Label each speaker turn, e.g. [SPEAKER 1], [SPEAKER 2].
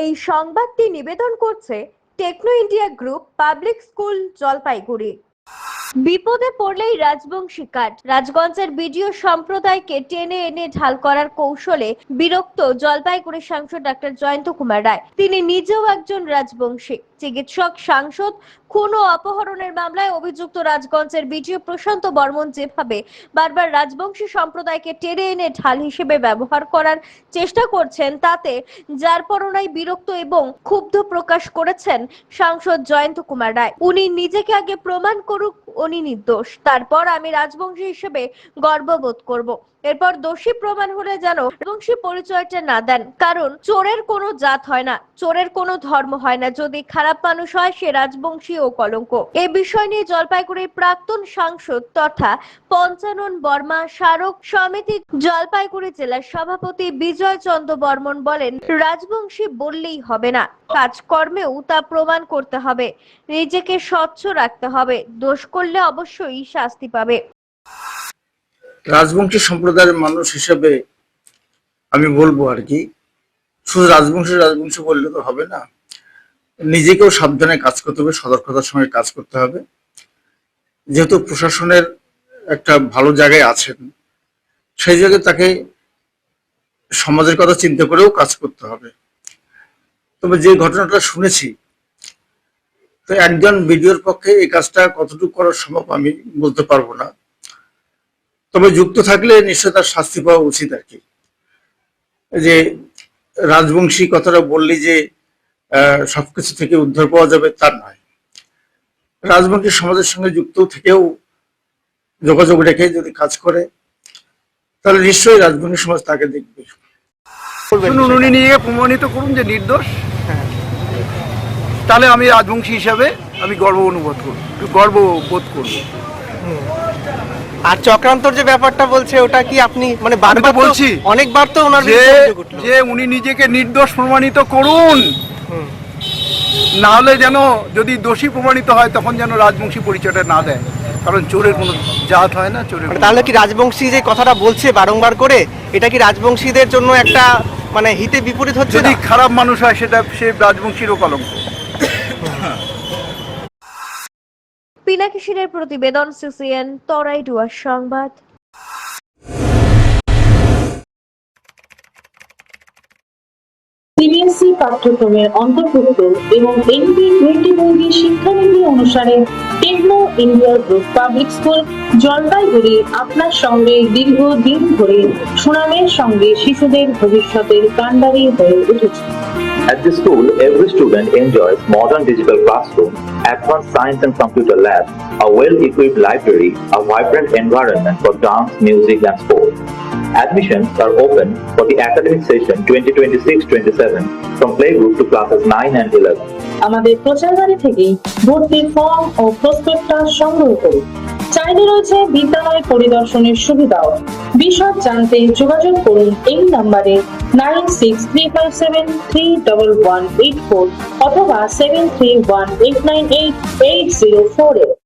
[SPEAKER 1] এই সংবাদটি নিবেদন করছে Techno India group public school, Jalpaiguri. বিপদে পড়লেই রাজবংশী কাঠ রাজগঞ্জের বিডিও সম্প্রদায়কে টেনে এনে ঢাল করার কৌশলে বিরক্ত জলপাইগুড়ি সাংসদ ডাক্তার জয়ন্ত কুমার রায়। তিনি নিজেও একজন রাজবংশী। চিকিৎসক, সাংসদ, খুন ও অপহরণের মামলায় অভিযুক্ত রাজগঞ্জের বিডিও প্রশান্ত বর্মন যেভাবে বারবার রাজবংশী সম্প্রদায়কে টেনে এনে ঢাল হিসেবে ব্যবহার করার চেষ্টা করছেন তাতে যার পরনাই বিরক্ত এবং ক্ষুব্ধ প্রকাশ করেছেন সাংসদ জয়ন্ত কুমার রায়। উনি নিজেকে আগে প্রমাণ করুক, উনি নির্দোষ। তারপর আমি রাজবংশী হিসেবে গর্ববোধ করব। এরপর দোষী প্রমাণ হলে যেন রাজবংশী পরিচয়টা না দেন। কারণ চোরের কোনো জাত হয় না, চোরের কোনো ধর্ম হয় না। যদি খারাপ মানুষ হয় সে রাজবংশী ও কলঙ্ক। এ বিষয় নিয়ে জলপাইগুড়ির প্রাক্তন সাংসদ তথা পঞ্চানন বর্মা স্মারক সমিতি জলপাইগুড়ি জেলার সভাপতি বিজয় চন্দ্র বর্মন বলেন, রাজবংশী বললেই হবে না। কাজকর্মেও তা প্রমাণ করতে হবে। নিজেকে স্বচ্ছ রাখতে হবে। দোষ করলে অবশ্যই শাস্তি পাবে।
[SPEAKER 2] রাজবংশী সম্প্রদায়ের মানুষ হিসেবে আমি বলব আর কি, শুধু রাজবংশী রাজবংশী বললে তো হবে না। নিজেকেও সাবধানে কাজ করতে হবে, সতর্কতার সঙ্গে কাজ করতে হবে। যেহেতু প্রশাসনের একটা ভালো জায়গায় আছেন, সেই জায়গায় তাকে সমাজের কথা চিন্তা করেও কাজ করতে হবে। তবে যে ঘটনাটা শুনেছি, তো একজন ভিডিওর পক্ষে এই কাজটা কতটুকু করা সম্ভব আমি বলতে পারব না। তবে যুক্ত থাকলে নিশ্চয় তার শাস্তি পাওয়া উচিত আর কি। যে রাজবংশী কথাটা বললি যে সবকিছু থেকে উদ্ধার পাওয়া যাবে তার নয়। রাজবংশী সমাজের সঙ্গে যুক্ত থেকেও যোগাযোগ রেখে যদি কাজ করে তাহলে নিশ্চয়ই রাজবংশী সমাজ তাকে দেখবে।
[SPEAKER 3] উনি নিয়ে প্রমাণিত করুন যে নির্দোষ। তাহলে আমি রাজবংশী হিসাবে আমি গর্ব অনুভব করব গর্ব বোধ করব।
[SPEAKER 4] আর চক্রান্তর যে ব্যাপারটা বলছে ওটা কি আপনি মানে বারবার
[SPEAKER 3] বলছি।
[SPEAKER 4] অনেকবার তো ওনার
[SPEAKER 3] যে উনি নিজেকে নির্দোষ প্রমাণিত করুন। না হলে যেন যদি দোষী প্রমাণিত হয় তখন যেন রাজবংশী পরিচয়টা না দেয়। কারণ চোরের কোনো জাত হয় না চোরের
[SPEAKER 4] মানে তাহলে কি রাজবংশী যে কথাটা বলছে বারংবার করে এটা কি রাজবংশীদের জন্য একটা মানে হিতে বিপরীত হচ্ছে
[SPEAKER 3] যদি খারাপ মানুষ হয় সেটা সে রাজবংশীরও কলঙ্ক।
[SPEAKER 1] পিনাকি সিনের প্রতিবেদন সিসিএন তরাই ডুয়ার সংবাদ।
[SPEAKER 5] পাঠ্যক্রমের অন্তর্ভুক্ত এবং এনপি টোয়েন্টি টোয়েন্টি শিক্ষানীতি অনুসারে Techno India group public school Jalpaiguri আপনার সঙ্গে দীর্ঘদিন ধরে সুনামের সঙ্গে শিশুদের ভবিষ্যতের কাণ্ডারি হয়ে উঠেছে
[SPEAKER 6] At this school, every student enjoys modern digital classroom, advanced science and computer labs, a well-equipped library, a vibrant environment for dance, music, and sport. Admissions are open for the academic session 2026-27 from playgroup to classes 9 and 11.
[SPEAKER 5] আমাদের প্রচারগাড়ি থেকেই ভর্তির form ও prospectus সংগ্রহ করুন। চাইলে রয়েছে বিদ্যালয় পরিদর্শনের সুবিধাও। বিশদ জানতে যোগাযোগ করুন এই নম্বরে nine six three five seven three double one eight four অথবা seven three one eight nine eight eight zero four eight